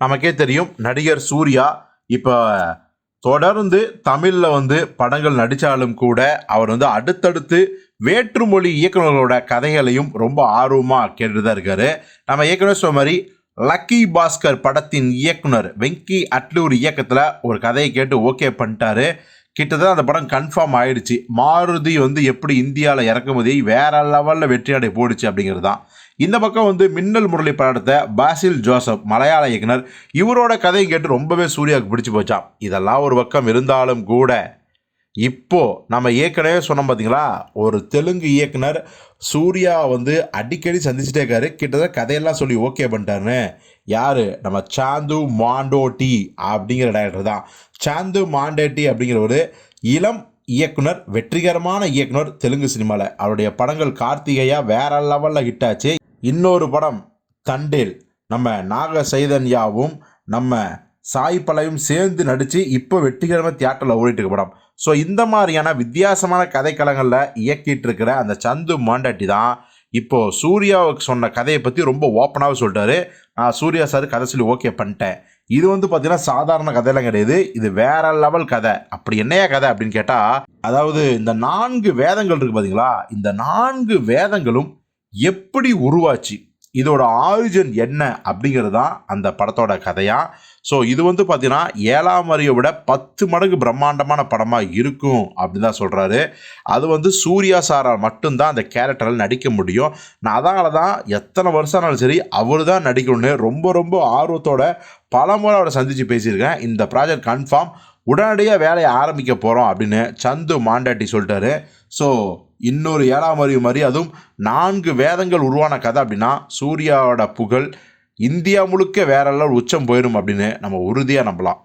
நமக்கே தெரியும் நடிகர் சூர்யா இப்போ தொடர்ந்து தமிழில் வந்து படங்கள் நடித்தாலும் கூட அவர் வந்து அடுத்தடுத்து வேற்றுமொழி இயக்குநர்களோட கதைகளையும் ரொம்ப ஆர்வமாக கேட்டுட்டு தான் இருக்காரு. நம்ம ஏற்கனவே சொன்ன மாதிரி லக்கி பாஸ்கர் படத்தின் இயக்குனர் வெங்கி அட்லூர் இயக்கத்தில் ஒரு கதையை கேட்டு ஓகே பண்ணிட்டாரு. கிட்டத்தட்ட அந்த படம் கன்ஃபார்ம் ஆயிடுச்சு. மாருதி வந்து எப்படி இந்தியாவில் இறக்குமதியை வேற லெவலில் வெற்றியடை போடுச்சு அப்படிங்கிறது தான் இந்த பக்கம் வந்து மின்னல் முரளி படத்தை பாசில் ஜோசப் மலையாள இயக்குனர் இவரோட கதையை கேட்டு ரொம்பவே சூர்யாவுக்கு பிடிச்சி போச்சான் இதெல்லாம் ஒரு பக்கம் இருந்தாலும் கூட இப்போது நம்ம ஏற்கனவே சொன்னோம் பார்த்தீங்களா ஒரு தெலுங்கு இயக்குனர் சூர்யா வந்து அடிக்கடி சந்திச்சுட்டே இருக்காரு. கிட்டத்தட்ட கதையெல்லாம் சொல்லி ஓகே பண்ணிட்டாருன்னு. யார்? நம்ம சாந்து மாண்டோட்டி அப்படிங்கிற டேரக்டர் தான். சாந்து மாண்டேட்டி அப்படிங்கிற ஒரு இளம் இயக்குனர் வெற்றிகரமான இயக்குனர் தெலுங்கு சினிமாவில் அவருடைய படங்கள் கார்த்திகையா வேற லெவலில் ஹிட் ஆச்சு. இன்னொரு படம் தண்டேல். நம்ம நாக சைதன்யாவும் நம்ம சாய் பலையும் சேர்ந்து நடித்து இப்போ வெற்றிகரமாக தியேட்டரில் ஓடிட்டு இருக்க படம். ஸோ இந்த மாதிரியான வித்தியாசமான கதைக்களங்களில் இயக்கிட்டு இருக்கிற அந்த சந்து மாண்டாட்டி தான் இப்போது சூர்யாவுக்கு சொன்ன கதையை பற்றி ரொம்ப ஓப்பனாகவே சொல்லிட்டாரு. நான் சூர்யா சார் கதை சொல்லி ஓகே பண்ணிட்டேன். இது வந்து பார்த்தீங்கன்னா சாதாரண கதையெல்லாம் கிடையாது. இது வேற லெவல் கதை. அப்படி என்னையா கதை அப்படின்னு கேட்டால் அதாவது இந்த நான்கு வேதங்கள் இருக்குது பார்த்தீங்களா இந்த நான்கு வேதங்களும் எப்படி உருவாச்சு? இதோட ஆரிஜின் என்ன அப்படிங்கிறது தான் அந்த படத்தோட கதையா? ஸோ இது வந்து பார்த்தீங்கன்னா ஏழாம் அறிவை விட பத்து மடங்கு பிரம்மாண்டமான படமாக இருக்கும் அப்படின்னு தான் சொல்கிறாரு அது வந்து சூர்யா சாரால் மட்டும்தான் அந்த கேரக்டரில் நடிக்க முடியும். நான் அதனால தான் எத்தனை வருஷம் ஆனாலும் சரி அவர் தான் நடிக்கணும்னு ரொம்ப ரொம்ப ஆர்வத்தோட பல முறை அவரை சந்தித்து பேசியிருக்கேன். இந்த ப்ராஜெக்ட் கன்ஃபார்ம் உடனடியாக வேலையை ஆரம்பிக்க போகிறோம் அப்படின்னு சந்து மாண்டாட்டி சொல்லிட்டாரு. ஸோ இன்னொரு ஏழாம் அறிவு மாதிரி அதுவும் நான்கு வேதங்கள் உருவான கதை அப்படின்னா சூர்யாவோட புகழ் இந்தியா முழுக்க வேற லெவல் உச்சம் போயிடும் அப்படின்னு நம்ம உறுதியாக நம்பலாம்.